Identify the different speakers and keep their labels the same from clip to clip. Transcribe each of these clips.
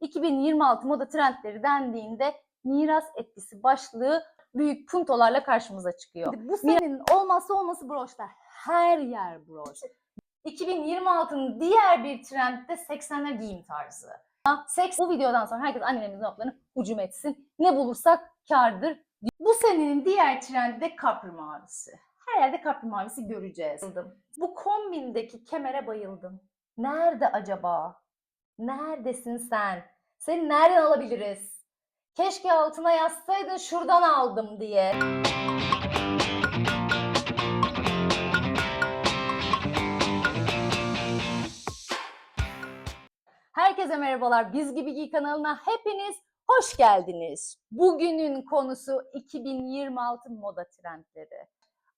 Speaker 1: 2026 moda trendleri dendiğinde miras etkisi başlığı büyük puntolarla karşımıza çıkıyor. Bu senenin olmazsa olması broşlar. Her yer broş. 2026'nın diğer bir trendi de 80'ler giyim tarzı. Seks bu videodan sonra herkes annelerimizin notlarını hücum etsin. Ne bulursak kardır. Bu senenin diğer trendi de kapri mavisi. Her yerde kapri mavisi göreceğiz. Bu kombindeki kemere bayıldım. Nerede acaba? Neredesin sen? Seni nereden alabiliriz? Keşke altına yazsaydın şuradan aldım diye. Herkese merhabalar. Biz Gibi Giy kanalına hepiniz hoş geldiniz. Bugünün konusu 2026 moda trendleri.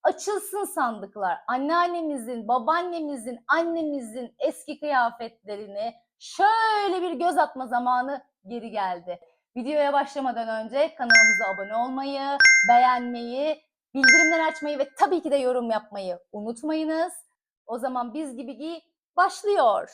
Speaker 1: Açılsın sandıklar. Anneannemizin, babaannemizin, annemizin eski kıyafetlerini şöyle bir göz atma zamanı geri geldi. Videoya başlamadan önce kanalımıza abone olmayı, beğenmeyi, bildirimleri açmayı ve tabii ki de yorum yapmayı unutmayınız. O zaman Biz Gibi Giy başlıyor.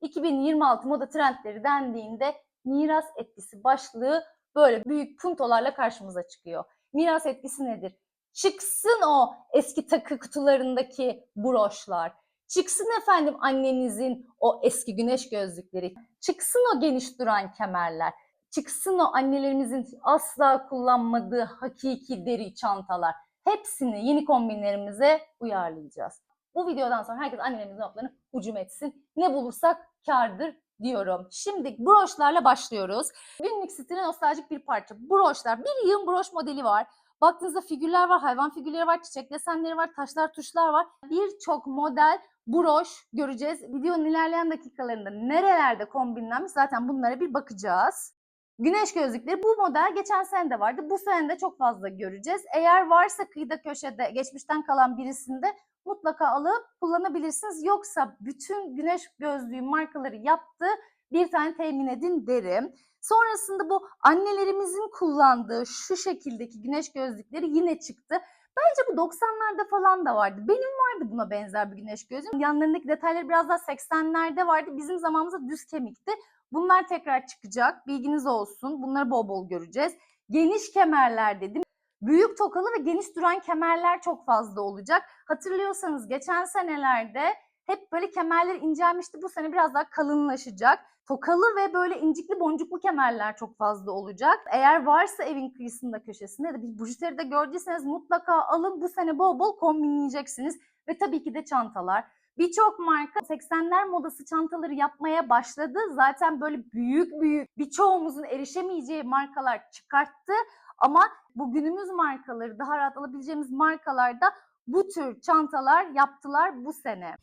Speaker 1: 2026 moda trendleri dendiğinde miras etkisi başlığı böyle büyük puntolarla karşımıza çıkıyor. Miras etkisi nedir? Çıksın o eski takı kutularındaki broşlar. Çıksın efendim annenizin o eski güneş gözlükleri. Çıksın o geniş duran kemerler. Çıksın o annelerimizin asla kullanmadığı hakiki deri çantalar. Hepsini yeni kombinlerimize uyarlayacağız. Bu videodan sonra herkes annelerimizin notlarını hücum etsin. Ne bulursak kardır diyorum. Şimdi broşlarla başlıyoruz. Günlük stile nostaljik bir parça. Broşlar. Bir yığın broş modeli var. Baktığınızda figürler var, hayvan figürleri var, çiçek desenleri var, taşlar, tuşlar var. Birçok model broş göreceğiz. Videonun ilerleyen dakikalarında nerelerde kombinlenmiş zaten bunlara bir bakacağız. Güneş gözlükleri bu model geçen sene de vardı. Bu sene de çok fazla göreceğiz. Eğer varsa kıyıda köşede geçmişten kalan birisinde mutlaka alıp kullanabilirsiniz. Yoksa bütün güneş gözlüğü markaları yaptı bir tane temin edin derim. Sonrasında bu annelerimizin kullandığı şu şekildeki güneş gözlükleri yine çıktı. Bence bu 90'larda falan da vardı. Benim vardı buna benzer bir güneş gözlüğüm. Yanlarındaki detayları biraz daha 80'lerde vardı. Bizim zamanımızda düz kemikti. Bunlar tekrar çıkacak. Bilginiz olsun. Bunları bol bol göreceğiz. Geniş kemerler dedim. Büyük tokalı ve geniş duran kemerler çok fazla olacak. Hatırlıyorsanız geçen senelerde hep böyle kemerler incelmişti. Bu sene biraz daha kalınlaşacak. Tokalı ve böyle incikli boncuklu kemerler çok fazla olacak. Eğer varsa evin kıyısında köşesinde ya da bir bujiteri de gördüyseniz mutlaka alın. Bu sene bol bol kombinleyeceksiniz. Ve tabii ki de çantalar. Birçok marka 80'ler modası çantaları yapmaya başladı. Zaten böyle büyük büyük birçoğumuzun erişemeyeceği markalar çıkarttı. Ama bu günümüz markaları daha rahat alabileceğimiz markalarda bu tür çantalar yaptılar bu sene.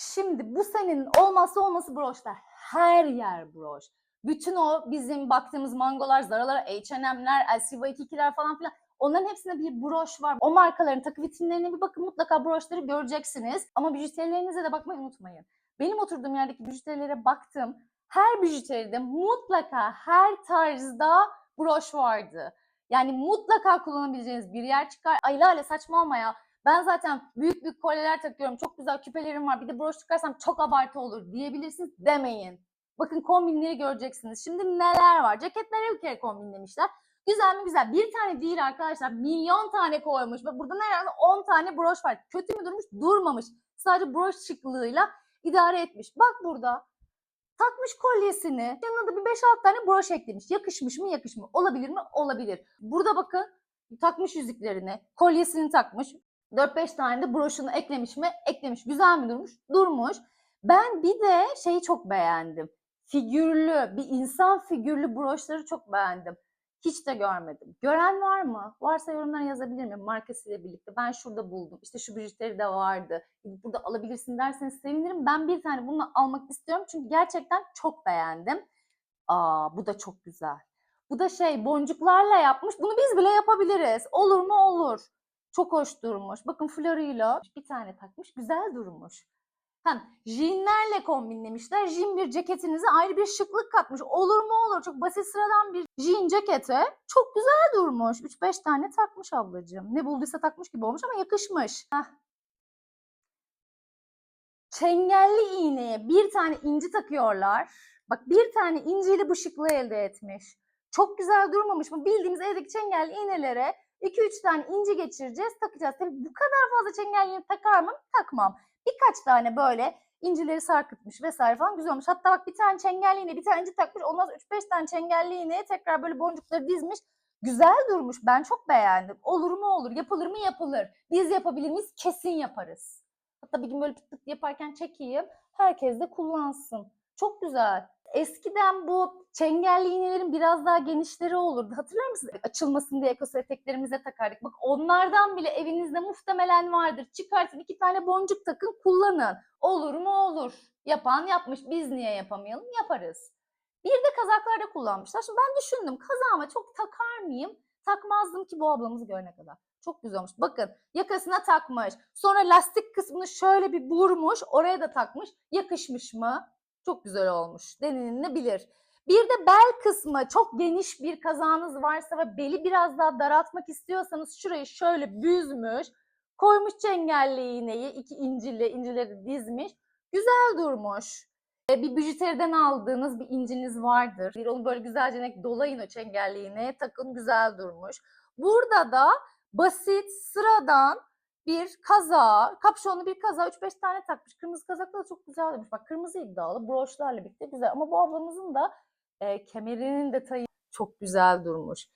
Speaker 1: Şimdi bu senenin olmazsa olması broşlar. Her yer broş. Bütün o bizim baktığımız mangolar, Zara'lar, H&M'ler, LCY22'ler falan filan onların hepsinde bir broş var. O markaların takı vitrinlerine bir bakın mutlaka broşları göreceksiniz. Ama bijuterilerinize de bakmayı unutmayın. Benim oturduğum yerdeki bijuterilere baktım. Her bijuteride mutlaka her tarzda broş vardı. Yani mutlaka kullanabileceğiniz bir yer çıkar. Ay Lale saçmalama ya. Ben zaten büyük büyük kolyeler takıyorum. Çok güzel küpelerim var. Bir de broş çıkarsam çok abartı olur diyebilirsiniz demeyin. Bakın kombinleri göreceksiniz. Şimdi neler var? Ceketlere bir kere kombinlemişler. Güzel mi güzel. Bir tane değil arkadaşlar. Milyon tane koymuş. Ve burada neredeyse 10 tane broş var. Kötü mü durmuş? Durmamış. Sadece broş şıklığıyla idare etmiş. Bak burada. Takmış kolyesini. Yanına da bir 5-6 tane broş eklemiş. Yakışmış mı? Yakışmış mı? Olabilir mi? Olabilir. Burada bakın takmış yüzüklerini, kolyesini takmış. 4-5 tane de broşunu eklemiş mi? Eklemiş. Güzel mi durmuş? Durmuş. Ben bir de şeyi çok beğendim. Figürlü, bir insan figürlü broşları çok beğendim. Hiç de görmedim. Gören var mı? Varsa yorumlara yazabilir miyim markasıyla birlikte? Ben şurada buldum. İşte şu bijuteri de vardı. Burada alabilirsin derseniz sevinirim. Ben bir tane bunu almak istiyorum. Çünkü gerçekten çok beğendim. Aa bu da çok güzel. Bu da şey boncuklarla yapmış. Bunu biz bile yapabiliriz. Olur mu? Olur. Çok hoş durmuş. Bakın floruyla bir tane takmış. Güzel durmuş. Hem jeanlerle kombinlemişler. Jean bir ceketinize ayrı bir şıklık katmış. Olur mu olur. Çok basit sıradan bir jean cekete çok güzel durmuş. 3-5 tane takmış ablacığım. Ne bulduysa takmış gibi olmuş ama yakışmış. Heh. çengelli iğneye bir tane inci takıyorlar. Bak bir tane inciyle bu şıklığı elde etmiş. Çok güzel durmamış mı? Bildiğimiz evdeki çengelli iğnelere 2-3 tane inci geçireceğiz, takacağız. Tabii bu kadar fazla çengelli iğne takar mı? Takmam. Birkaç tane böyle incileri sarkıtmış vesaire falan güzel olmuş. Hatta bak bir tane çengelli iğne, bir tane inci takmış. Ondan sonra 3-5 tane çengelli iğneye tekrar böyle boncukları dizmiş. Güzel durmuş. Ben çok beğendim. Olur mu olur, yapılır mı yapılır. Biz yapabilir miyiz? Kesin yaparız. Hatta bir gün böyle pıt pıt yaparken çekeyim. Herkes de kullansın. Çok güzel. Eskiden bu çengelli iğnelerin biraz daha genişleri olurdu. Hatırlar mısınız? Açılmasın diye ekos eteklerimize takardık. Bak onlardan bile evinizde muhtemelen vardır. Çıkartın iki tane boncuk takın kullanın. Olur mu olur. Yapan yapmış. Biz niye yapamayalım? Yaparız. Bir de kazaklarda kullanmışlar. Şimdi ben düşündüm kazağıma çok takar mıyım? Takmazdım ki bu ablamızı görene kadar. Çok güzel olmuş. Bakın yakasına takmış. Sonra lastik kısmını şöyle bir vurmuş. Oraya da takmış. Yakışmış mı? Çok güzel olmuş. Denilebilir. Bir de bel kısmı çok geniş bir kazağınız varsa ve beli biraz daha daraltmak istiyorsanız şurayı şöyle büzmüş. Koymuş çengelli iğneyi iki incili incileri dizmiş. Güzel durmuş. E, Bir bijuteriden aldığınız bir inciniz vardır. Bir onu böyle güzelce dolayın o çengelli iğneye takın güzel durmuş. Burada da basit sıradan bir kaza, kapşonlu bir kaza 3-5 tane takmış. Kırmızı kazakla da çok güzel demiş. Bak kırmızı iddialı broşlarla birlikte güzel. Ama bu ablamızın da e, kemerinin detayı çok güzel durmuş.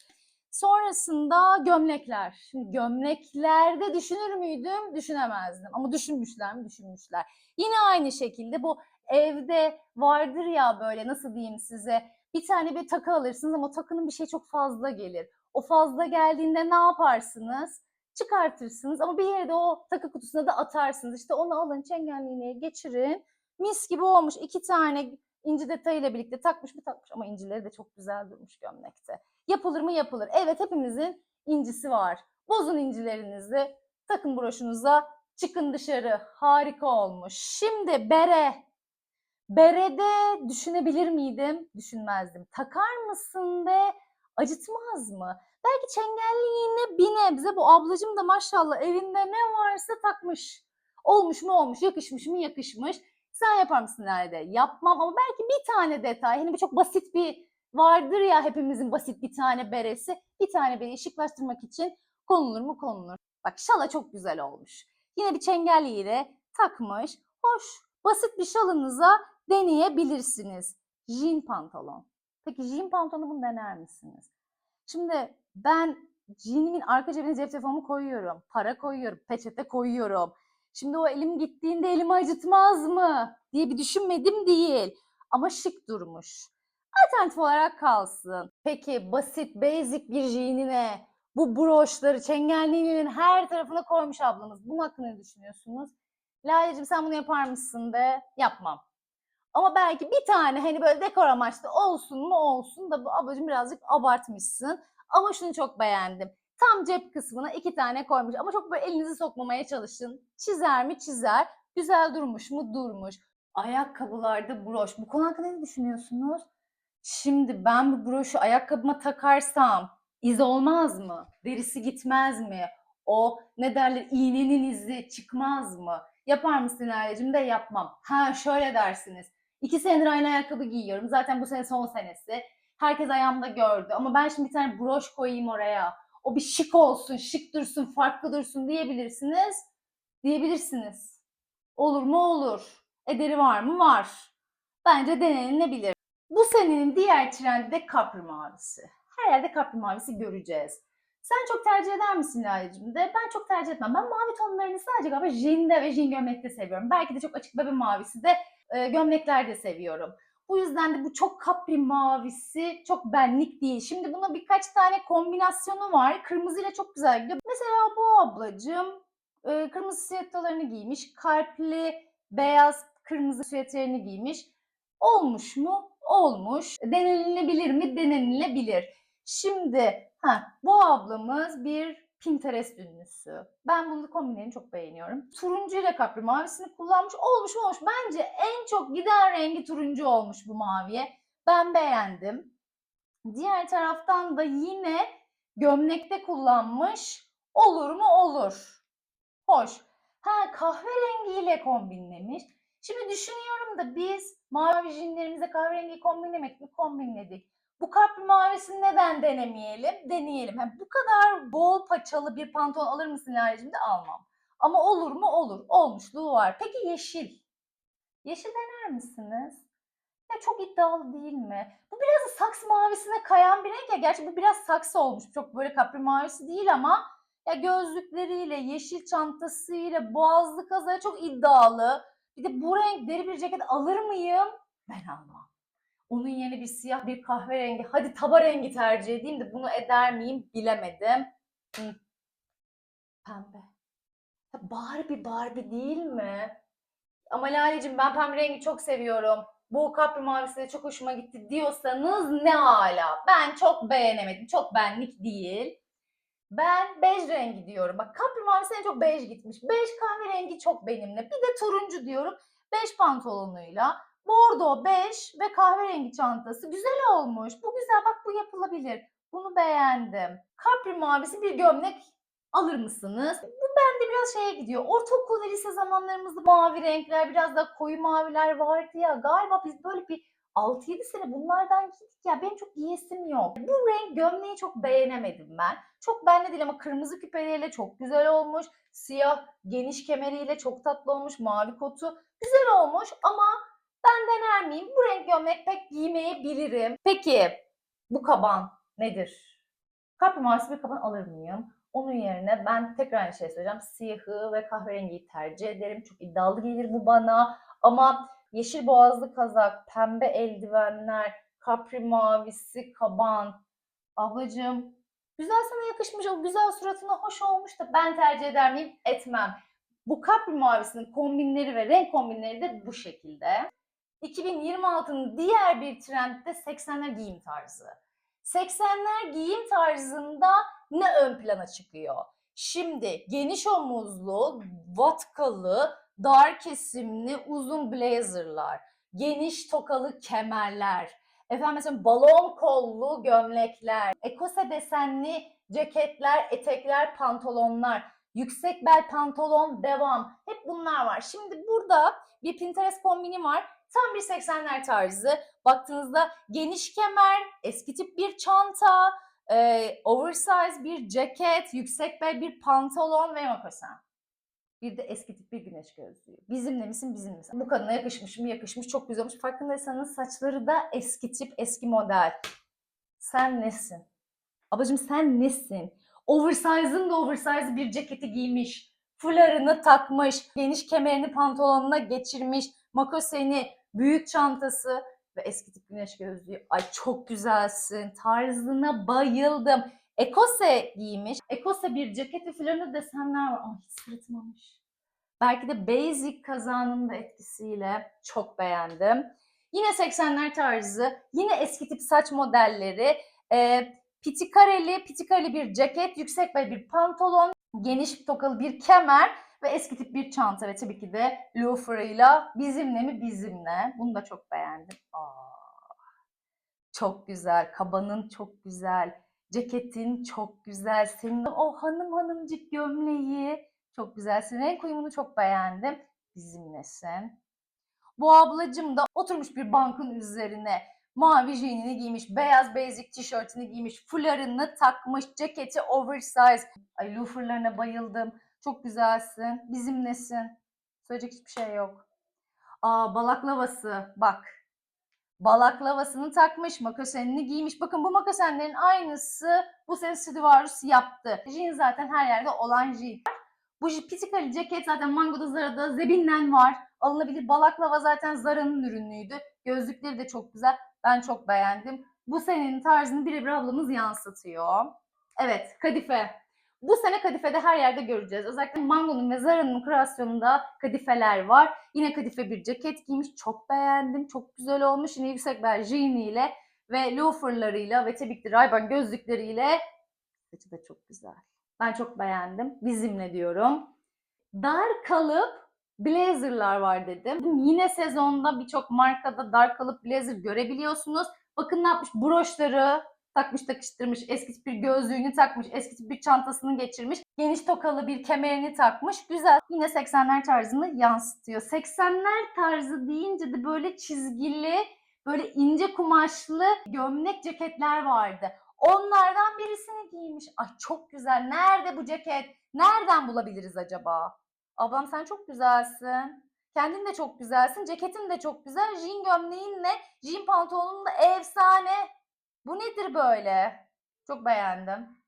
Speaker 1: Sonrasında gömlekler. Şimdi gömleklerde düşünür müydüm? Düşünemezdim. Ama düşünmüşler mi? Düşünmüşler. Yine aynı şekilde bu evde vardır ya böyle nasıl diyeyim size bir tane bir takı alırsınız ama takının bir şey çok fazla gelir. O fazla geldiğinde ne yaparsınız? Çıkartırsınız ama bir yere de o takı kutusuna da atarsınız. İşte onu alın çengelliğine geçirin. Mis gibi olmuş. iki tane inci detayıyla birlikte takmış mı takmış ama incileri de çok güzel durmuş gömlekte. Yapılır mı yapılır. Evet hepimizin incisi var. Bozun incilerinizi takın broşunuza çıkın dışarı. Harika olmuş. Şimdi bere. Berede düşünebilir miydim? Düşünmezdim. Takar mısın de acıtmaz mı? Belki çengelli iğne bir nebze bu ablacım da maşallah evinde ne varsa takmış. Olmuş mu olmuş, yakışmış mı yakışmış. Sen yapar mısın nerede? Yapmam ama belki bir tane detay. Hani bir çok basit bir vardır ya hepimizin basit bir tane beresi. Bir tane bereyi şıklaştırmak için konulur mu konulur. Bak şala çok güzel olmuş. Yine bir çengelli iğne takmış. Hoş, basit bir şalınıza deneyebilirsiniz. Jean pantolon. Peki jean pantolonu bunu dener misiniz? Şimdi ben jeanimin arka cebine cep telefonumu koyuyorum. Para koyuyorum. Peçete koyuyorum. Şimdi o elim gittiğinde elimi acıtmaz mı diye bir düşünmedim değil. Ama şık durmuş. Alternatif olarak kalsın. Peki basit, basic bir jeanine bu broşları çengelliğinin her tarafına koymuş ablamız. Bunun hakkında ne düşünüyorsunuz? Lale'cim sen bunu yapar mısın de yapmam. Ama belki bir tane hani böyle dekor amaçlı olsun mu olsun da bu ablacığım birazcık abartmışsın. Ama şunu çok beğendim. Tam cep kısmına iki tane koymuş ama çok böyle elinizi sokmamaya çalışın. Çizer mi çizer. Güzel durmuş mu durmuş. Ayakkabılarda broş. Bu konu hakkında ne düşünüyorsunuz? Şimdi ben bu broşu ayakkabıma takarsam iz olmaz mı? Derisi gitmez mi? O ne derler iğnenin izi çıkmaz mı? Yapar mısın Lale'cim de yapmam. Ha şöyle dersiniz. İki senedir aynı ayakkabı giyiyorum. Zaten bu sene son senesi. Herkes ayağımda gördü. Ama ben şimdi bir tane broş koyayım oraya. O bir şık olsun, şık dursun, farklı dursun diyebilirsiniz. Diyebilirsiniz. Olur mu? Olur. Ederi var mı? Var. Bence denenilebilir. Bu senenin diğer trendi de kapri mavisi. Her yerde kapri mavisi göreceğiz. Sen çok tercih eder misin Lale'cim de? Ben çok tercih etmem. Ben mavi tonlarını sadece galiba jean'de ve jean gömlekte seviyorum. Belki de çok açık bebe mavisi de e, gömleklerde seviyorum. Bu yüzden de bu çok kapri mavisi çok benlik değil. Şimdi buna birkaç tane kombinasyonu var. Kırmızıyla çok güzel gidiyor. Mesela bu ablacığım e, kırmızı süetlerini giymiş. Kalpli beyaz kırmızı süetlerini giymiş. Olmuş mu? Olmuş. Denenilebilir mi? Denenilebilir. Şimdi ha, bu ablamız bir Pinterest ünlüsü. Ben bunu kombinlerini çok beğeniyorum. Turuncu ile kapri mavisini kullanmış. Olmuş mu olmuş. Bence en çok giden rengi turuncu olmuş bu maviye. Ben beğendim. Diğer taraftan da yine gömlekte kullanmış. Olur mu? Olur. Hoş. Ha kahverengiyle kombinlemiş. Şimdi düşünüyorum da biz mavi jinlerimize kahverengi kombinlemek mi kombinledik. Bu kapri mavisini neden denemeyelim? Deneyelim. Ha, bu kadar bol paçalı bir pantolon alır mısın Lale'cim de almam. Ama olur mu? Olur. Olmuşluğu var. Peki yeşil. Yeşil dener misiniz? Ya çok iddialı değil mi? Bu biraz da saksı mavisine kayan bir renk ya. Gerçi bu biraz saksı olmuş. Çok böyle kapri mavisi değil ama ya gözlükleriyle, yeşil çantasıyla, boğazlı kazaya çok iddialı. Bir de bu renk deri bir ceket alır mıyım? Ben almam. Onun yerine bir siyah, bir kahverengi, hadi taba rengi tercih edeyim de bunu eder miyim bilemedim. Hı. Pembe. Ya Barbie Barbie değil mi? Ama Lale'cim ben pembe rengi çok seviyorum. Bu kapri mavisi de çok hoşuma gitti diyorsanız ne ala. Ben çok beğenemedim. Çok benlik değil. Ben bej rengi diyorum. Bak kapri mavisi en çok bej gitmiş. Bej kahverengi çok benimle. Bir de turuncu diyorum. Bej pantolonuyla. Bordo, bej ve kahverengi çantası. Güzel olmuş. Bu güzel. Bak bu yapılabilir. Bunu beğendim. Kapri mavisi bir gömlek alır mısınız? Bu bende biraz şeye gidiyor. Ortaokul ve lise zamanlarımızda mavi renkler, biraz da koyu maviler vardı ya. Galiba biz böyle bir 6-7 sene bunlardan gittik ya. Benim çok giyesim yok. Bu renk gömleği çok beğenemedim ben. Çok benle değil ama kırmızı küpeleriyle çok güzel olmuş. Siyah geniş kemeriyle çok tatlı olmuş. Mavi kotu güzel olmuş ama ben dener miyim? Bu renk gömlek pek giymeyebilirim. Peki bu kaban nedir? Kapri mavisi bir kaban alır mıyım? Onun yerine ben tekrar aynı şey söyleyeceğim. Siyahı ve kahverengiyi tercih ederim. Çok iddialı gelir bu bana. Ama yeşil boğazlı kazak, pembe eldivenler, kapri mavisi kaban. Ablacığım güzel sana yakışmış. O güzel suratına hoş olmuş da ben tercih eder miyim? Etmem. Bu kapri mavisinin kombinleri ve renk kombinleri de bu şekilde. 2026'nın diğer bir trendi de 80'ler giyim tarzı. 80'ler giyim tarzında ne ön plana çıkıyor? Şimdi geniş omuzlu, vatkalı, dar kesimli uzun blazerlar, geniş tokalı kemerler, efendim mesela balon kollu gömlekler, ekose desenli ceketler, etekler, pantolonlar, yüksek bel pantolon devam. Hep bunlar var. Şimdi burada bir Pinterest kombini var. Tam bir 80'ler tarzı. Baktığınızda geniş kemer, eski tip bir çanta, e, oversize bir ceket, yüksek bel bir pantolon ve makosen. Bir de eski tip bir güneş gözlüğü. Bizimle misin, bizim misin? Bu kadına yakışmış mı, yakışmış, çok güzel olmuş. Farkındaysanız saçları da eski tip, eski model. Sen nesin? Ablacığım sen nesin? Oversize'ın da oversize bir ceketi giymiş. Fularını takmış, geniş kemerini pantolonuna geçirmiş, makoseni, büyük çantası ve eski tip güneş gözlüğü. Ay çok güzelsin. Tarzına bayıldım. Ekose giymiş. Ekose bir ceketi filanı desenler var. Ay hiç sırıtmamış. Belki de basic kazanın da etkisiyle çok beğendim. Yine 80'ler tarzı, yine eski tip saç modelleri. E, pitikareli, pitikareli bir ceket, yüksek bel bir pantolon, geniş tokalı bir kemer ve eski tip bir çanta ve tabii ki de loafer'ıyla bizimle mi bizimle. Bunu da çok beğendim. Aa, çok güzel. Kabanın çok güzel. Ceketin çok güzel. Senin o hanım hanımcık gömleği çok güzel. Senin renk uyumunu çok beğendim. Bizimlesin. Bu ablacım da oturmuş bir bankın üzerine mavi jeanini giymiş, beyaz basic tişörtünü giymiş, fularını takmış, ceketi oversize. Ay loaferlarına bayıldım. Çok güzelsin. Bizimlesin. Söyleyecek hiçbir şey yok. Aa balaklavası bak. Balaklavasını takmış, makosenini giymiş. Bakın bu makosenlerin aynısı bu sene Stradivarius yaptı. Jean zaten her yerde olan jean. Bu pitikali ceket zaten Mango'da Zara'da Zebin'den var. Alınabilir. Balaklava zaten Zara'nın ürünüydü. Gözlükleri de çok güzel. Ben çok beğendim. Bu senenin tarzını birebir ablamız yansıtıyor. Evet, kadife. Bu sene kadifede her yerde göreceğiz. Özellikle Mango'nun ve Zara'nın kreasyonunda kadifeler var. Yine kadife bir ceket giymiş. Çok beğendim. Çok güzel olmuş. Yine yüksek bel jeaniyle ve loaferlarıyla ve tabii ki Ray-Ban gözlükleriyle saçı da çok güzel. Ben çok beğendim. Bizimle diyorum. Dar kalıp blazerlar var dedim. Yine sezonda birçok markada dar kalıp blazer görebiliyorsunuz. Bakın ne yapmış broşları takmış takıştırmış. Eski tip bir gözlüğünü takmış. Eski tip bir çantasını geçirmiş. Geniş tokalı bir kemerini takmış. Güzel. Yine 80'ler tarzını yansıtıyor. 80'ler tarzı deyince de böyle çizgili, böyle ince kumaşlı gömlek ceketler vardı. Onlardan birisini giymiş. Ay çok güzel. Nerede bu ceket? Nereden bulabiliriz acaba? Ablam sen çok güzelsin. Kendin de çok güzelsin. Ceketin de çok güzel. Jean gömleğinle, jean pantolonun da efsane. Bu nedir böyle? Çok beğendim.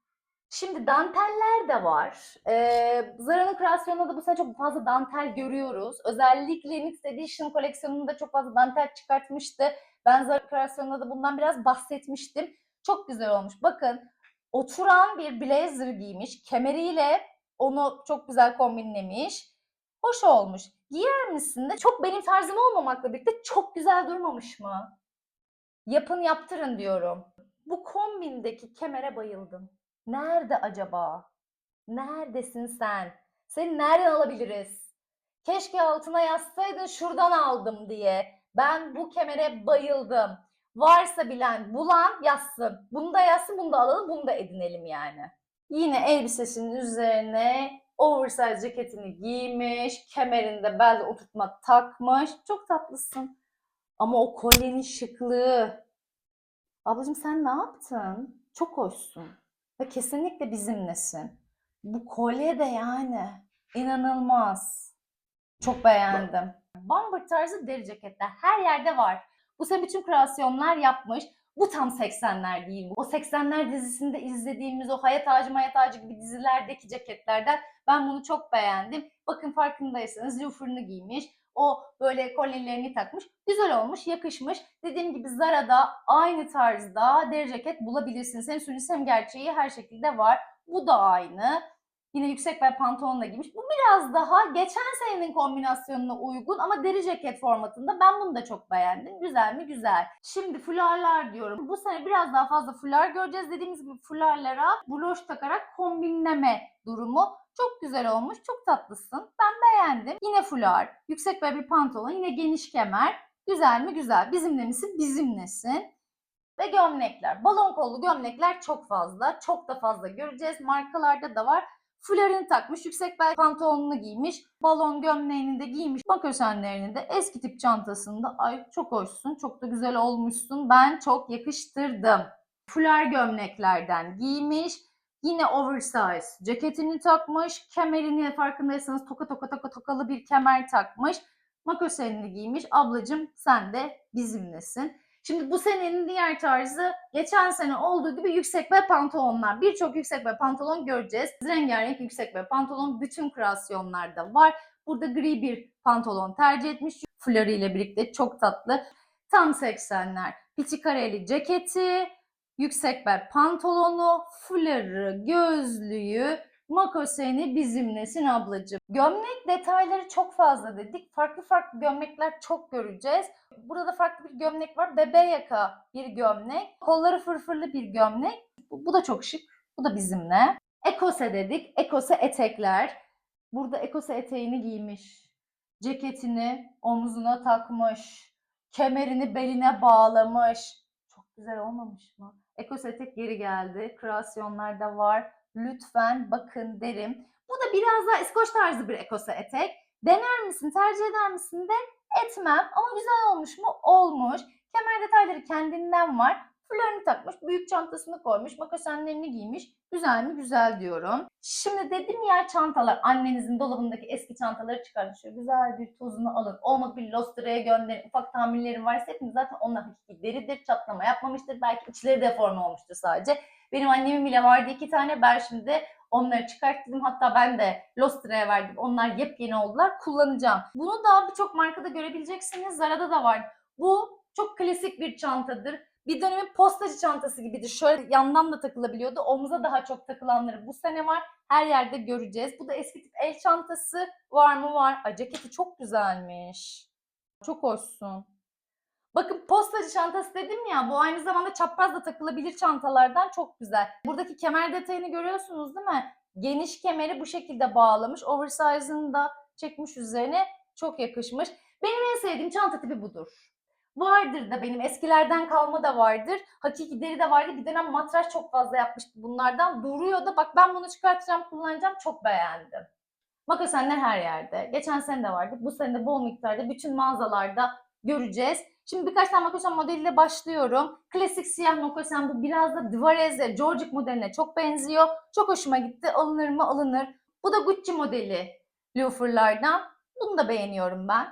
Speaker 1: Şimdi danteller de var. Ee, Zara'nın kreasyonunda da bu sene çok fazla dantel görüyoruz. Özellikle Limited Edition koleksiyonunda çok fazla dantel çıkartmıştı. Ben Zara kreasyonunda da bundan biraz bahsetmiştim. Çok güzel olmuş. Bakın oturan bir blazer giymiş. Kemeriyle onu çok güzel kombinlemiş. Hoş olmuş. Giyer misin de çok benim tarzım olmamakla birlikte çok güzel durmamış mı? Yapın yaptırın diyorum. Bu kombindeki kemere bayıldım. Nerede acaba? Neredesin sen? Seni nereden alabiliriz? Keşke altına yazsaydın şuradan aldım diye. Ben bu kemere bayıldım. Varsa bilen, bulan yazsın. Bunu da yazsın, bunu da alalım, bunu da edinelim yani. Yine elbisesinin üzerine oversize ceketini giymiş, kemerinde bel oturtma takmış. Çok tatlısın. Ama o kolyenin şıklığı. Ablacığım sen ne yaptın? Çok hoşsun. Ve kesinlikle bizimlesin. Bu kolye de yani inanılmaz. Çok beğendim. Bomber tarzı deri ceketler her yerde var. Bu sene bütün kreasyonlar yapmış. Bu tam 80'ler değil. O 80'ler dizisinde izlediğimiz o Hayat Ağacı Mayat Ağacı gibi dizilerdeki ceketlerden ben bunu çok beğendim. Bakın farkındaysanız loafer'ını giymiş. O böyle kolyelerini takmış. Güzel olmuş, yakışmış. Dediğim gibi Zara'da aynı tarzda deri ceket bulabilirsiniz. Hem sürüsü hem gerçeği her şekilde var. Bu da aynı. Yine yüksek bel pantolonla giymiş. Bu biraz daha geçen senenin kombinasyonuna uygun ama deri ceket formatında. Ben bunu da çok beğendim. Güzel mi? Güzel. Şimdi fularlar diyorum. Bu sene biraz daha fazla fular göreceğiz. Dediğimiz gibi fularlara broş takarak kombinleme durumu çok güzel olmuş. Çok tatlısın. Ben beğendim. Yine fular, yüksek bel bir pantolon, yine geniş kemer. Güzel mi? Güzel. Bizimle misin? Bizimlesin. Ve gömlekler. Balon kollu gömlekler çok fazla. Çok da fazla göreceğiz. Markalarda da var. Fularını takmış, yüksek bel pantolonunu giymiş, balon gömleğini de giymiş, makösenlerini de eski tip çantasını da ay çok hoşsun, çok da güzel olmuşsun. Ben çok yakıştırdım. Fular gömleklerden giymiş, yine oversize ceketini takmış, kemerini farkındaysanız toka toka toka tokalı bir kemer takmış, makösenini giymiş. Ablacım sen de bizimlesin. Şimdi bu senenin diğer tarzı geçen sene olduğu gibi yüksek bel pantolonlar. Birçok yüksek bel pantolon göreceğiz. Rengarenk yüksek bel pantolon bütün kreasyonlarda var. Burada gri bir pantolon tercih etmiş. Flörü ile birlikte çok tatlı. Tam 80'ler. Piçi kareli ceketi, yüksek bel pantolonu, flörü, gözlüğü, makoseni bizimlesin ablacığım. Gömlek detayları çok fazla dedik. Farklı farklı gömlekler çok göreceğiz. Burada farklı bir gömlek var. Bebe yaka bir gömlek. Kolları fırfırlı bir gömlek. Bu, bu da çok şık. Bu da bizimle. Ekose dedik. Ekose etekler. Burada ekose eteğini giymiş. Ceketini omzuna takmış. Kemerini beline bağlamış. Çok güzel olmamış mı? Ekose etek geri geldi. Kreasyonlarda var. Lütfen bakın derim. Bu da biraz daha İskoç tarzı bir ekose etek. Dener misin, tercih eder misin de etmem ama güzel olmuş mu? Olmuş. Kemer detayları kendinden var. Flörünü takmış, büyük çantasını koymuş, makasenlerini giymiş. Güzel mi? Güzel diyorum. Şimdi dedim ya çantalar, annenizin dolabındaki eski çantaları çıkarın. Şöyle güzel bir tozunu alın. Olmadı bir Lostera'ya gönderin. Ufak tamirlerim varsa hepiniz zaten onlar hakiki deridir. Çatlama yapmamıştır. Belki içleri deforme olmuştur sadece. Benim annemin bile vardı iki tane. Ben şimdi onları çıkarttım. Hatta ben de Lostera'ya verdim. Onlar yepyeni oldular. Kullanacağım. Bunu da birçok markada görebileceksiniz. Zara'da da var. Bu çok klasik bir çantadır. Bir dönemin postacı çantası gibidir. Şöyle yandan da takılabiliyordu. Omuza daha çok takılanları bu sene var. Her yerde göreceğiz. Bu da eski tip el çantası. Var mı? Var. Ay ceketi çok güzelmiş. Çok hoşsun. Bakın postacı çantası dedim ya bu aynı zamanda çaprazla takılabilir çantalardan çok güzel. Buradaki kemer detayını görüyorsunuz değil mi? Geniş kemeri bu şekilde bağlamış. Oversize'ını da çekmiş üzerine. Çok yakışmış. Benim en sevdiğim çanta tipi budur. Vardır da benim eskilerden kalma da vardır. Hakiki deri de vardı. Bir dönem matraş çok fazla yapmıştı bunlardan. Duruyor da bak ben bunu çıkartacağım kullanacağım çok beğendim. Makosenler her yerde. Geçen sene de vardı. Bu sene de bol miktarda bütün mağazalarda göreceğiz. Şimdi birkaç tane makosen modeliyle başlıyorum. Klasik siyah makosen bu biraz da Dvarez'e, Georgic modeline çok benziyor. Çok hoşuma gitti. Alınır mı? Alınır. Bu da Gucci modeli loaferlardan. Bunu da beğeniyorum ben.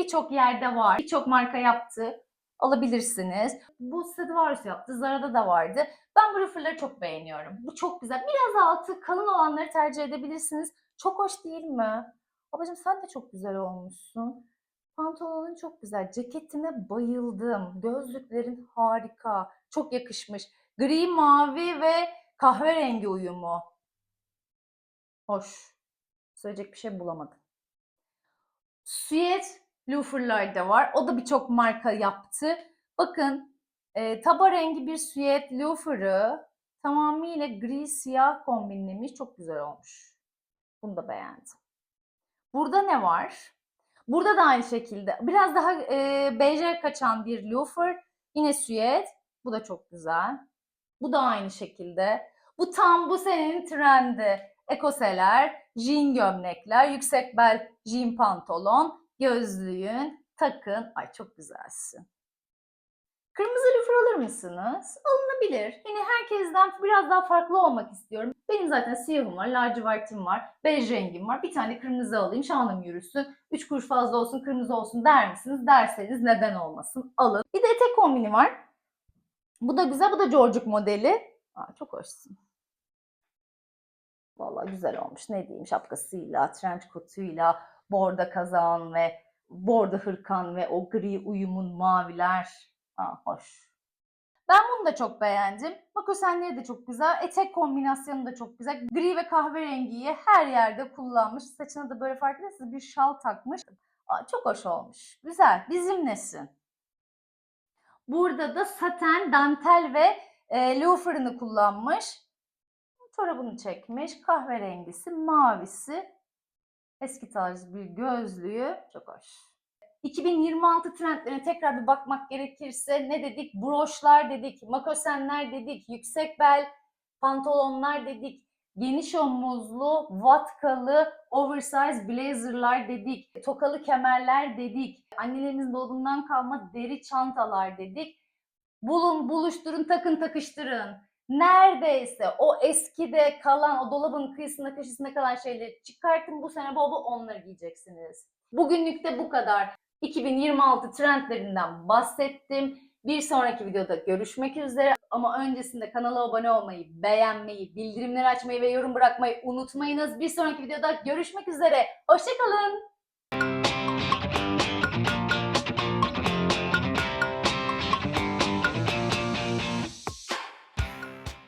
Speaker 1: Birçok yerde var. Birçok marka yaptı. Alabilirsiniz. Bu Stradivarius yaptı. Zara'da da vardı. Ben bu loaferları çok beğeniyorum. Bu çok güzel. Biraz altı kalın olanları tercih edebilirsiniz. Çok hoş değil mi? Babacığım sen de çok güzel olmuşsun. Pantolonun çok güzel. Ceketine bayıldım. Gözlüklerin harika. Çok yakışmış. Gri, mavi ve kahverengi uyumu. Hoş. Söyleyecek bir şey bulamadım. Süet loaferlar da var. O da birçok marka yaptı. Bakın e, taba rengi bir süet loafer'ı tamamıyla gri siyah kombinlemiş. Çok güzel olmuş. Bunu da beğendim. Burada ne var? Burada da aynı şekilde biraz daha e, beige kaçan bir loafer. Yine süet. Bu da çok güzel. Bu da aynı şekilde. Bu tam bu senenin trendi. Ekoseler, jean gömlekler, yüksek bel jean pantolon, gözlüğün, takın. Ay çok güzelsin. Kırmızı lüfer alır mısınız? Alınabilir. Yine herkesten biraz daha farklı olmak istiyorum. Benim zaten siyahım var, lacivertim var, bej rengim var. Bir tane kırmızı alayım, şanım yürüsün. Üç kuruş fazla olsun, kırmızı olsun der misiniz? Derseniz neden olmasın? Alın. Bir de etek kombini var. Bu da güzel, bu da Georgic modeli. Aa, çok hoşsun. Vallahi güzel olmuş. Ne diyeyim şapkasıyla, trench coat'uyla, borda kazağın ve borda hırkan ve o gri uyumun maviler. Aa, hoş. Ben bunu da çok beğendim. Makosenleri de çok güzel. Etek kombinasyonu da çok güzel. Gri ve kahverengiyi her yerde kullanmış. Saçına da böyle fark edersiniz bir şal takmış. Aa, çok hoş olmuş. Güzel. Bizimlesin. Burada da saten, dantel ve e, loafer'ını kullanmış. Çorabını çekmiş. Kahverengisi, mavisi. Eski tarz bir gözlüğü. Çok hoş. 2026 trendlerine tekrar bir bakmak gerekirse ne dedik? Broşlar dedik, makosenler dedik, yüksek bel pantolonlar dedik, geniş omuzlu, vatkalı, oversize blazerlar dedik, tokalı kemerler dedik, annelerimizin dolabından kalma deri çantalar dedik. Bulun, buluşturun, takın, takıştırın. Neredeyse o eskide kalan, o dolabın kıyısında, köşesinde kalan şeyleri çıkartın. Bu sene bol bol onları giyeceksiniz. Bugünlük de bu kadar. 2026 trendlerinden bahsettim. Bir sonraki videoda görüşmek üzere. Ama öncesinde kanala abone olmayı, beğenmeyi, bildirimleri açmayı ve yorum bırakmayı unutmayınız. Bir sonraki videoda görüşmek üzere. Hoşçakalın.